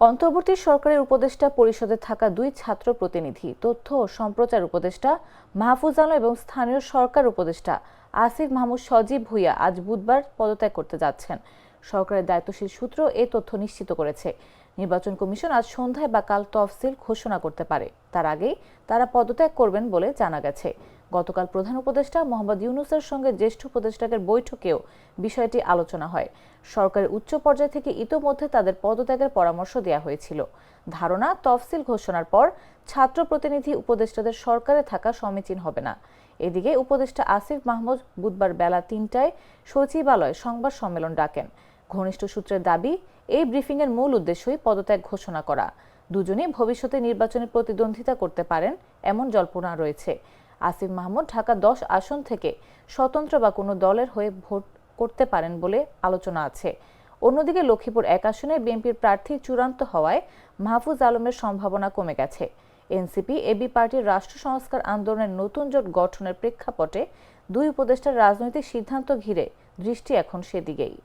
অন্তর্বর্তী সরকারের উপদেষ্টা পরিষদে থাকা দুই ছাত্র প্রতিনিধি, তথ্য ও সম্প্রচার উপদেষ্টা মাহফুজ আলম এবং স্থানীয় সরকার উপদেষ্টা আসিফ মাহমুদ সজীব ভুইয়া আজ বুধবার পদত্যাগ করতে যাচ্ছেন। সরকারের দায়িত্বশীল সূত্র এ তথ্য নিশ্চিত করেছে। নির্বাচন কমিশন আজ সন্ধ্যায় বা কাল তফসিল ঘোষণা করতে পারে। তার আগেই তারা পদত্যাগ করবেন বলে জানা গেছে। গতকাল প্রধান উপদেষ্টা মোহাম্মদ ইউনুসের সঙ্গে জ্যেষ্ঠ উপদেষ্টাকের বৈঠকেও বিষয়টি আলোচনা হয়। সরকারের উচ্চ পর্যায় থেকে ইতোমধ্যে তাদের পদত্যাগের পরামর্শ দেওয়া হয়েছিল। ধারণা, তফসিল ঘোষণার পর ছাত্র প্রতিনিধি উপদেষ্টাদের সরকারে থাকা সমীচীন হবে না। এদিকে উপদেষ্টা আসিফ মাহমুদ বুধবার বেলা তিনটায় সচিবালয়ে সংবাদ সম্মেলন ডাকেন। ঘনিষ্ঠ সূত্রের দাবি, এই ব্রিফিংয়ের মূল উদ্দেশ্যই পদত্যাগ ঘোষণা করা। দুজনেই ভবিষ্যতে নির্বাচনে প্রতিদ্বন্দ্বিতা করতে পারেন এমন জল্পনা রয়েছে। আসিফ মাহমুদ ঢাকা দশ আসন থেকে স্বতন্ত্র বা কোনো দলের হয়ে ভোট করতে পারেন বলে আলোচনা আছে। অন্যদিকে লক্ষ্মীপুর এক আসনে বিএনপির প্রার্থী চূড়ান্ত হওয়ায় মাহফুজ আলমের সম্ভাবনা কমে গেছে। এনসিপি, এবি পার্টির রাষ্ট্র সংস্কার আন্দোলনের নতুন জোট গঠনের প্রেক্ষাপটে দুই উপদেষ্টার রাজনৈতিক সিদ্ধান্ত ঘিরে দৃষ্টি এখন সেদিকেই।